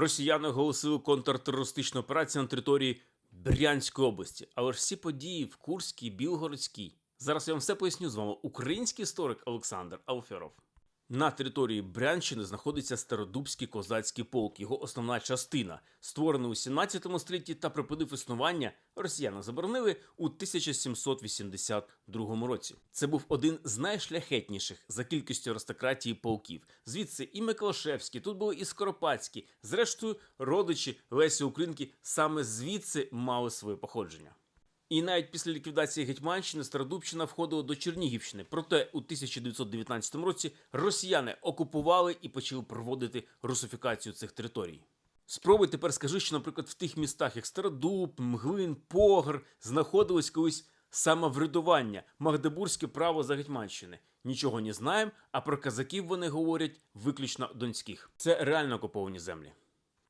Росіяни оголосили контртерористичну операцію на території Брянської області. Але ж всі події в Курській, Білгородській. Зараз я вам все поясню з вами. Український історик Олександр Алферов. На території Брянщини знаходиться Стародубський козацький полк, його основна частина, створений у 17 столітті та припинив існування, росіяни заборонили у 1782 році. Це був один з найшляхетніших за кількістю аристократії полків. Звідси і Миколашевський, тут були і Скоропадські, зрештою, родичі Лесі Українки саме звідси мали своє походження. І навіть після ліквідації Гетьманщини Стародубщина входила до Чернігівщини. Проте у 1919 році росіяни окупували і почали проводити русифікацію цих територій. Спробуй тепер скажи, що, наприклад, в тих містах, як Стародуб, Мглин, Погр, знаходилось колись самоврядування, Магдебурзьке право за Гетьманщини. Нічого не знаємо, а про казаків вони говорять виключно донських. Це реально окуповані землі.